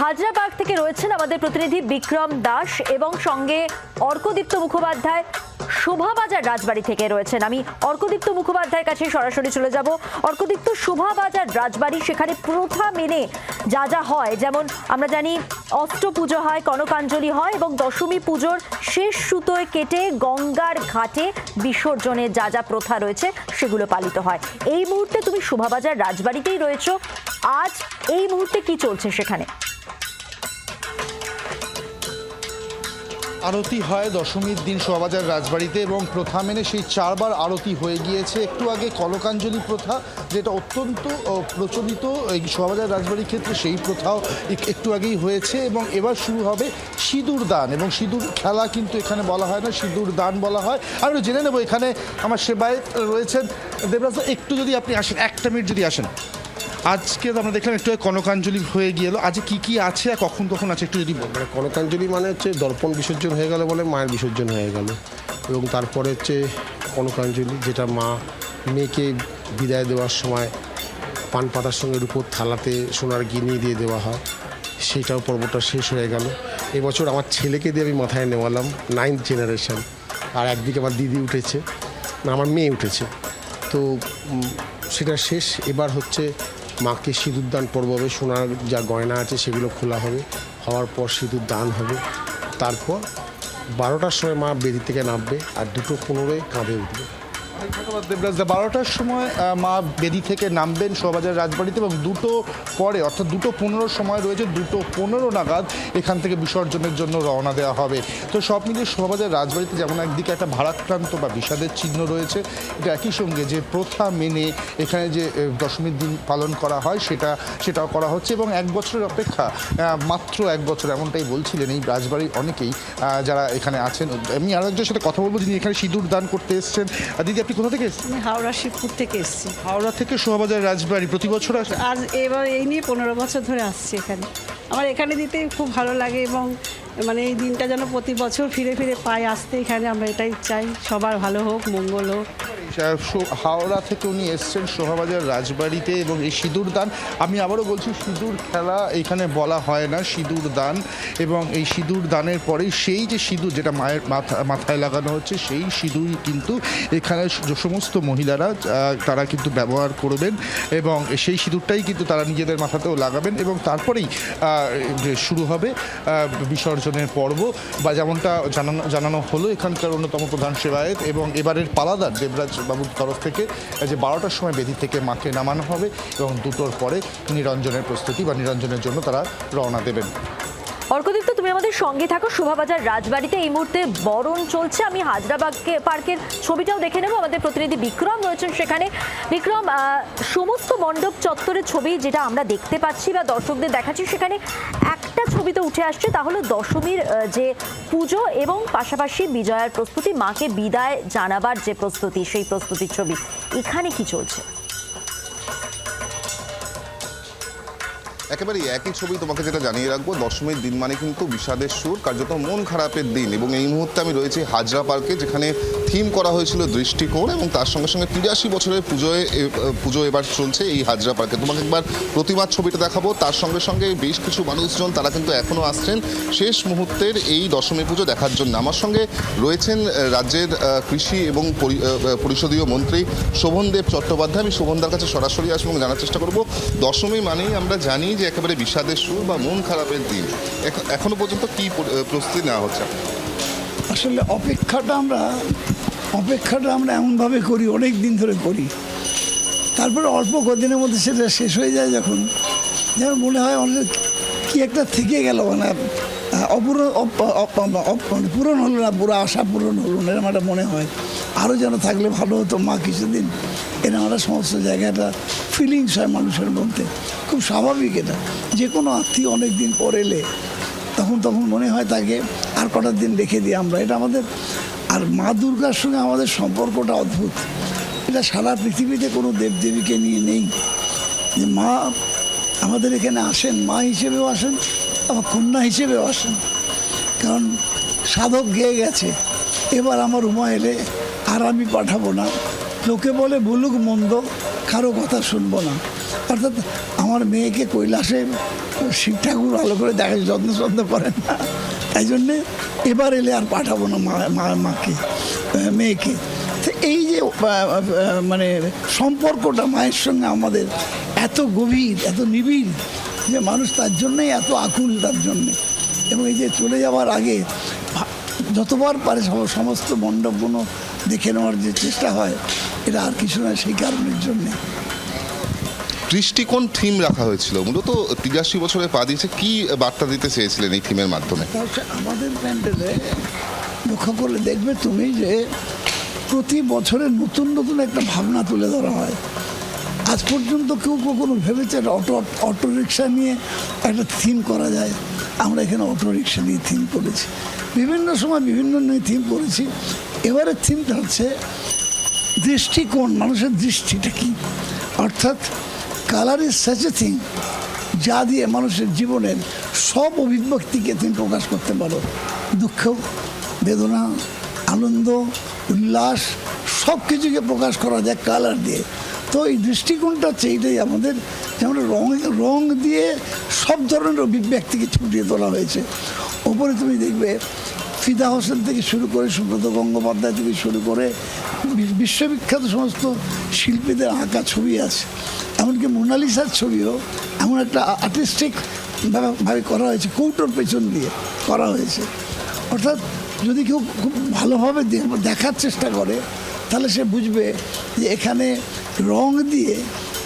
হাজরাবাগ থেকে রয়েছেন আমাদের প্রতিনিধি বিক্রম দাস এবং সঙ্গে অর্কদীপ্ত মুখোপাধ্যায়। শোভাবাজার রাজবাড়ি থেকে রয়েছেন আমি অর্কদীপ্ত মুখোপাধ্যায়ের কাছে সরাসরি চলে যাব। অর্কদীপ্ত, শোভাবাজার রাজবাড়ি সেখানে প্রথা মেনে যা যা হয়, যেমন আমরা জানি অষ্ট পুজো হয়, কনকাঞ্জলি হয় এবং দশমী পুজোর শেষ সুতোয় কেটে গঙ্গার ঘাটে বিসর্জনের যা যা প্রথা রয়েছে সেগুলো পালিত হয়। এই মুহূর্তে তুমি শোভাবাজার রাজবাড়িতেই রয়েছো। আজ এই মুহূর্তে কি চলছে সেখানে? আরতি হয় দশমীর দিন শোভাবাজার রাজবাড়িতে এবং প্রথা মেনে সেই চারবার আরতি হয়ে গিয়েছে। একটু আগে কলকাঞ্জলি প্রথা, যেটা অত্যন্ত প্রচলিত এই শোভাবাজার রাজবাড়ির ক্ষেত্রে সেই প্রথাও একটু আগেই হয়েছে এবং এবার শুরু হবে সিঁদুর দান এবং সিঁদুর খেলা কিন্তু এখানে বলা হয় না, সিঁদুর দান বলা হয়। আর জেনে নেব এখানে আমার সেবায় রয়েছেন। দেবরাজ, একটু যদি আপনি আসেন, একটা মিনিট যদি আসেন। আজকে আমরা দেখলাম একটু কনকাঞ্জলি হয়ে গেল আজকে কি কি আছে আর কখন কখন আছে একটু যদি মানে কনকাঞ্জলি মানে হচ্ছে দর্পণ বিসর্জন হয়ে গেল বলে মায়ের বিসর্জন হয়ে গেল। এবং তারপরে হচ্ছে কনকাঞ্জলি যেটা মা মেয়েকে বিদায় দেওয়ার সময় পান পাতার সঙ্গে রূপোর থালাতে সোনার গিনি দিয়ে দেওয়া হয়, সেটাও পর্বটা শেষ হয়ে গেল। এবছর আমার ছেলেকে দিয়ে আমি মাথায় নেওয়ালাম নাইন্থ জেনারেশন আর একদিকে আমার দিদি উঠেছে, না, আমার মেয়ে উঠেছে। তো সেটা শেষ। এবার হচ্ছে মাকে সিঁদুর দান পর্ব হবে, সোনার যা গয়না আছে সেগুলো খোলা হবে, হওয়ার পর সিঁদুর দান হবে। তারপর বারোটার সময় মা বেদি থেকে নামবে আর দুটো পনেরোয় কাঁধে উঠবে। ধন্যবাদ দেবরাজ দা। বারোটার সময় মা বেদি থেকে নামবেন শোভাবাজার রাজবাড়িতে এবং দুটো পরে, অর্থাৎ দুটো পনেরো সময় রয়েছে, দুটো পনেরো নাগাদ এখান থেকে বিসর্জনের জন্য রওনা দেওয়া হবে। তো সব মিলিয়ে শোভাবাজার রাজবাড়িতে যেমন একদিকে একটা ভারাক্রান্ত বা বিষাদের চিহ্ন রয়েছে, এটা একই সঙ্গে যে প্রথা মেনে এখানে যে দশমীর দিন পালন করা হয়, সেটা, সেটাও করা হচ্ছে এবং এক বছরের অপেক্ষা মাত্র এক বছর এমনটাই বলছিলেন এই রাজবাড়ির অনেকেই যারা এখানে আছেন। আমি আরেকজনের সাথে কথা বলব যিনি এখানে সিঁদুর দান করতে এসেছেন। দিদি, আপনি কোথা থেকে এসেছেন আমি হাওড়া শিবপুর থেকে এসেছি। হাওড়া থেকে শোভাবাজার রাজবাড়ি প্রতি বছর আসে? আর এবার এই নিয়ে পনেরো বছর ধরে আসছি এখানে। আমার এখানে দিতে খুব ভালো লাগে এবং মানে এই দিনটা যেন প্রতি বছর ফিরে ফিরে পাই। আসতে এখানে আমরা এটাই চাই। সবার ভালো হোক মঙ্গল হোক। হাওড়া থেকে উনি এসছেন শোভাবাজার রাজবাড়িতে এবং এই সিঁদুর দান। আমি আবারও বলছি, সিঁদুর খেলা এখানে বলা হয় না, সিঁদুর দান। এবং এই সিঁদুর দানের পরে সেই যে সিঁদুর যেটা মায়ের মাথা, মাথায় লাগানো হচ্ছে, সেই সিঁদুরই কিন্তু এখানে যে সমস্ত মহিলারা তারা কিন্তু ব্যবহার করবেন এবং সেই সিঁদুরটাই কিন্তু তারা নিজেদের মাথাতেও লাগাবেন এবং তারপরেই শুরু হবে বিসর্জনের পর্ব। বা যেমনটা জানানো জানানো হলো এখানকার অন্যতম প্রধান সেবায়ত এবং এবারের পালাদার দেবরাজ বাবুর তরফ থেকে যে বারোটার সময় বেদি থেকে মাকে নামানো হবে এবং দুটোর পরে নিরঞ্জনের প্রস্তুতি বা নিরঞ্জনের জন্য তারা রওনা দেবেন। অর্কদীপ্ত, তুমি আমাদের সঙ্গে থাকো। শোভাবাজার রাজবাড়িতে এই মুহূর্তে বরণ চলছে। আমি হাজরাবাগ পার্কের ছবিটাও দেখে নেব। আমাদের প্রতিনিধি বিক্রম রয়েছেন সেখানে। বিক্রম সমস্ত মণ্ডপ চত্বরের ছবি যেটা আমরা দেখতে পাচ্ছি বা দর্শকদের দেখাচ্ছি, সেখানে একটা ছবিতে উঠে আসছে, তাহলে দশমীর যে পুজো এবং পাশাপাশি বিজয়ার প্রস্তুতি, মাকে বিদায় জানাবার যে প্রস্তুতি, সেই প্রস্তুতির ছবি, এখানে কি চলছে? একেবারে একই ছবি তোমাকে যেটা জানিয়ে রাখব, দশমীর দিন মানে কিন্তু বিষাদের সুর, কার্যত মন খারাপের দিন এবং এই মুহূর্তে আমি রয়েছি হাজরা পার্কে, যেখানে থিম করা হয়েছিল দৃষ্টিকোণ এবং তার সঙ্গে সঙ্গে তিরাশি বছরের পুজোয় পুজো এবার চলছে এই হাজরা পার্কে। তোমাকে একবার প্রতিমার ছবিটা দেখাবো। তার সঙ্গে সঙ্গে বেশ কিছু মানুষজন তারা কিন্তু এখনও আসছেন শেষ মুহূর্তের এই দশমী পুজো দেখার জন্য। আমার সঙ্গে রয়েছেন রাজ্যের কৃষি এবং পরিষদীয় মন্ত্রী শোভনদেব চট্টোপাধ্যায়। আমি শোভনদার কাছে সরাসরি আসব এবং জানার চেষ্টা করব। দশমী মানেই আমরা জানি যে একেবারে বিষাদের সুর বা মন খারাপের দিন। এখ- এখনও পর্যন্ত কি প্রস্তুতি নেওয়া হচ্ছে? আসলে অপেক্ষাটা আমরা অপেক্ষাটা আমরা এমনভাবে করি, অনেক দিন ধরে করি। তারপরে অল্প কদিনের মধ্যে সেটা শেষ হয়ে যায় যখন। যেমন মনে হয় অনেক কি একটা থেকে গেল মানে অপূরণ, অপ- অপ- অপ- মানে পূরণ হলো না, পুরো আশা পূরণ হলো না এরকম একটা মনে হয়। আরও যেন থাকলে ভালো হতো, মা কিছুদিন এরকম একটা সমস্ত জায়গাটা ফিলিংস হয় মানুষের মধ্যে। খুব স্বাভাবিক এটা। যে কোনো আত্মীয় অনেক দিন পর এলে, তখন তখন মনে হয় তাকে আর কটা দিন রেখে দিই আমরা। এটা আমাদের আর মা দুর্গার সঙ্গে আমাদের সম্পর্কটা অদ্ভুত। এটা সারা পৃথিবীতে কোনো দেবদেবীকে নিয়ে নেই। যে মা আমাদের এখানে আসেন, মা হিসেবেও আসেন, আবার কন্যা হিসেবেও আসেন। কারণ সাধক গেয়ে গেছে। এবার আমার উমা এলে আর আমি পাঠাবো না। লোকে বলে, বলুক মন্দ, কারও কথা শুনব না। অর্থাৎ আমার মেয়েকে কৈলাসে শিব ঠাকুর ভালো করে দেখে যত্ন যত্ন করেন না। তাই জন্যে এবার এলে আর পাঠাবো না মা মাকে মেয়েকে। এই যে মানে সম্পর্কটা মায়ের সঙ্গে আমাদের এত গভীর, এত নিবিড় যে মানুষ তার জন্যেই এত আকুল তার জন্যে। এবং এই যে চলে যাওয়ার আগে যতবার পারে সম- সমস্ত মণ্ডপগুলো দেখে নেওয়ার যে চেষ্টা হয়, এটা আর কিছু না, সেই কারণের জন্যে। দৃষ্টিকোণ থিম রাখা হয়েছিল। মূলত তিরাশি বছরে পা দিয়েছে। কি বার্তা দিতে চেয়েছিলেন এই থিমের মাধ্যমে? আমাদের প্যান্ডেলে লক্ষ্য করলে দেখবে তুমি যে প্রতি বছরে নতুন নতুন একটা ভাবনা তুলে ধরা হয়। আজ পর্যন্ত কেউ কখনো ভেবেছে অটো অটো রিক্সা নিয়ে একটা থিম করা যায়। আমরা এখানে অটো রিক্সা নিয়ে থিম করেছি। বিভিন্ন সময় বিভিন্ন নিয়ে থিম করেছি। এবারের থিমটা হচ্ছে দৃষ্টিকোণ, মানুষের দৃষ্টিটা কি? অর্থাৎ colour is such a thing যা দিয়ে মানুষের জীবনের সব অভিব্যক্তিকে তুমি প্রকাশ করতে পারো। দুঃখ, বেদনা, আনন্দ, উল্লাস সব কিছুকে প্রকাশ করা যায় কালার দিয়ে। তো এই দৃষ্টিকোণটা হচ্ছে এইটাই আমাদের যেমন রং রং দিয়ে সব ধরনের অভিব্যক্তিকে ছুটিয়ে তোলা হয়েছে। ওপরে তুমি দেখবে ফিদা হোসেন থেকে শুরু করে সুব্রত গঙ্গোপাধ্যায় থেকে শুরু করে বিশ্ববিখ্যাত সমস্ত শিল্পীদের আঁকা ছবি আছে। এমনকি মোনালিসার ছবিও এমন একটা আর্টিস্টিক ভাবে করা হয়েছে, কৌটোর পেছন দিয়ে করা হয়েছে। অর্থাৎ যদি কেউ খুব ভালোভাবে দেখার চেষ্টা করে, তাহলে সে বুঝবে যে এখানে রং দিয়ে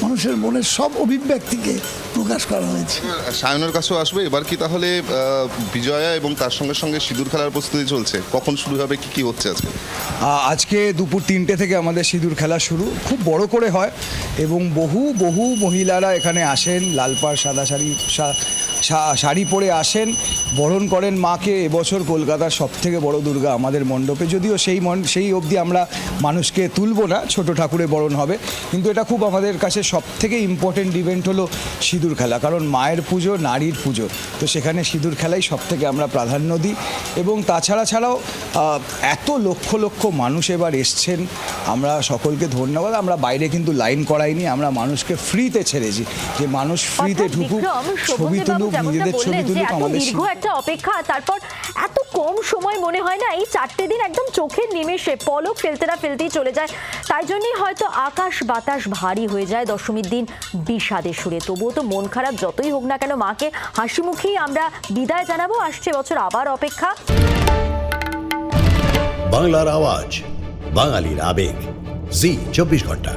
মানুষের মনের সব অভিব্যক্তিকে প্রকাশ করা হয়েছে। সায়নের কাছেও আসবে। এবার কি তাহলে বিজয়া এবং তার সঙ্গে সঙ্গে সিঁদুর খেলার প্রস্তুতি চলছে? কখন শুরু হবে? কি কি হচ্ছে আজকে? আজকে দুপুর তিনটে থেকে আমাদের সিঁদুর খেলা শুরু। খুব বড় করে হয় এবং বহু বহু মহিলারা এখানে আসেন। লাল পাড় সাদা শাড়ি শাড়ি পরে আসেন। বরণ করেন মাকে। এবছর কলকাতার সব থেকে বড় দুর্গা আমাদের মণ্ডপে। যদিও সেই মন সেই অবধি আমরা মানুষকে তুলবো না ছোট ঠাকুরে বরণ হবে। কিন্তু এটা খুব আমাদের কাছে সব থেকে ইম্পর্টেন্ট ইভেন্ট হলো সিঁদুর খেলা কারণ মায়ের পুজো নারীর পুজো। তো সেখানে সিঁদুর খেলাই সব থেকে আমরা প্রাধান্য দিই। এবং তাছাড়া ছাড়াও এত লক্ষ লক্ষ মানুষ এবার এসছেন। আমরা সকলকে ধন্যবাদ। আমরা বাইরে কিন্তু লাইন করাইনি আমরা মানুষকে ফ্রিতে ছেড়েছি যে মানুষ ফ্রিতে ঢুকুক ছবি তুলুক নিজেদের ছবি তুলুক আমাদের একটা অপেক্ষা তারপর এত কম সময় মনে হয় না, এই চারটে দিন একদম চোখের নিমেষে পলক ফেলতে না ফেলতেই চলে যায়। তাই জন্যই হয়তো আকাশ বাতাস ভারী হয়ে যায় দশমীর দিন বিষাদে সুরে। তবুও তো মন খারাপ যতই হোক না কেন মাকে হাসি মুখেই আমরা বিদায় জানাব। আসছে বছর আবার অপেক্ষা। বাংলার আওয়াজ, বাঙালির আবেগ। জি, চব্বিশ ঘণ্টা।